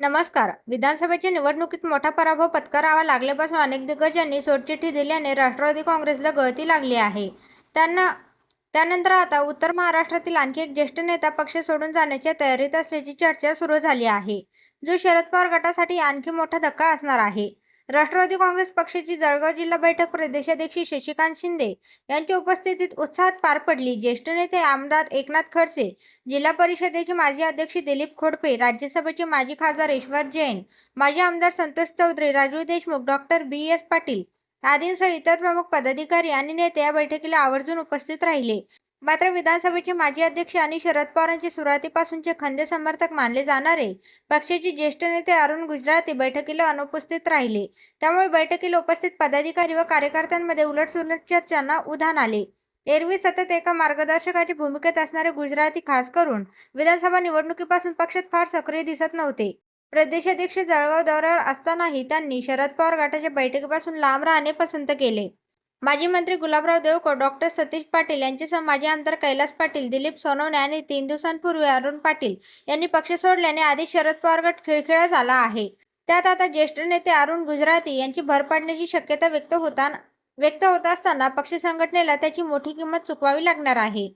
नमस्कार. विधानसभेच्या निवडणुकीत मोठा पराभव पत्करावा लागल्यापासून अनेक दिग्गजांनी सोडचिठ्ठी दिल्याने राष्ट्रवादी काँग्रेसला गळती लागली आहे. त्यांना त्यानंतर आता उत्तर महाराष्ट्रातील आणखी एक ज्येष्ठ नेता पक्ष सोडून जाण्याच्या तयारीत असल्याची चर्चा सुरू झाली आहे. जो शरद पवार गटासाठी आणखी मोठा धक्का असणार आहे. राष्ट्रवादी काँग्रेस पक्षाची जळगाव जिल्हा बैठक प्रदेशाध्यक्ष शशिकांत शिंदे यांच्या उपस्थितीत उत्साहात पार पडली. ज्येष्ठ नेते आमदार एकनाथ खडसे जिल्हा परिषदेचे माजी अध्यक्ष दिलीप खोडपे राज्यसभेचे माजी खासदार ईश्वर जैन माजी आमदार Santosh Chaudhari Raju Deshmukh doctor B S Patil आदींसह इतर प्रमुख पदाधिकारी आणि नेते या बैठकीला आवर्जून उपस्थित राहिले. मात्र विधानसभेचे माजी अध्यक्ष आणि शरद पवारांचे सुरुवातीपासूनचे खंदे समर्थक मानले जाणारे. पक्षाचे ज्येष्ठ नेते अरुण गुजराती बैठकीला अनुपस्थित राहिले. त्यामुळे बैठकीला उपस्थित पदाधिकारी व कार्यकर्त्यांमध्ये उलटसुलट चर्चांना उधाण आले. एरवी सतत एका मार्गदर्शकाच्या भूमिकेत असणारे गुजराती खास करून विधानसभा निवडणुकीपासून पक्षात फार सक्रिय दिसत नव्हते. प्रदेशाध्यक्ष जळगाव दौऱ्यावर असतानाही त्यांनी शरद पवार गटाच्या बैठकीपासून लांब राहणे पसंत केले. माजी मंत्री गुलाबराव देवकर डॉक्टर सतीश पाटील यांच्यासह माजी आमदार कैलास पाटील दिलीप सोनवणे आणि तीन दिवसांपूर्वी अरुण पाटील यांनी पक्ष सोडल्याने आधी शरद पवार गट खिळखिळा झाला आहे. त्यात आता ज्येष्ठ नेते अरुण गुजराती यांची भर पाडण्याची शक्यता व्यक्त होताना व्यक्त होत असताना पक्ष संघटनेला त्याची मोठी किंमत चुकवावी लागणार आहे.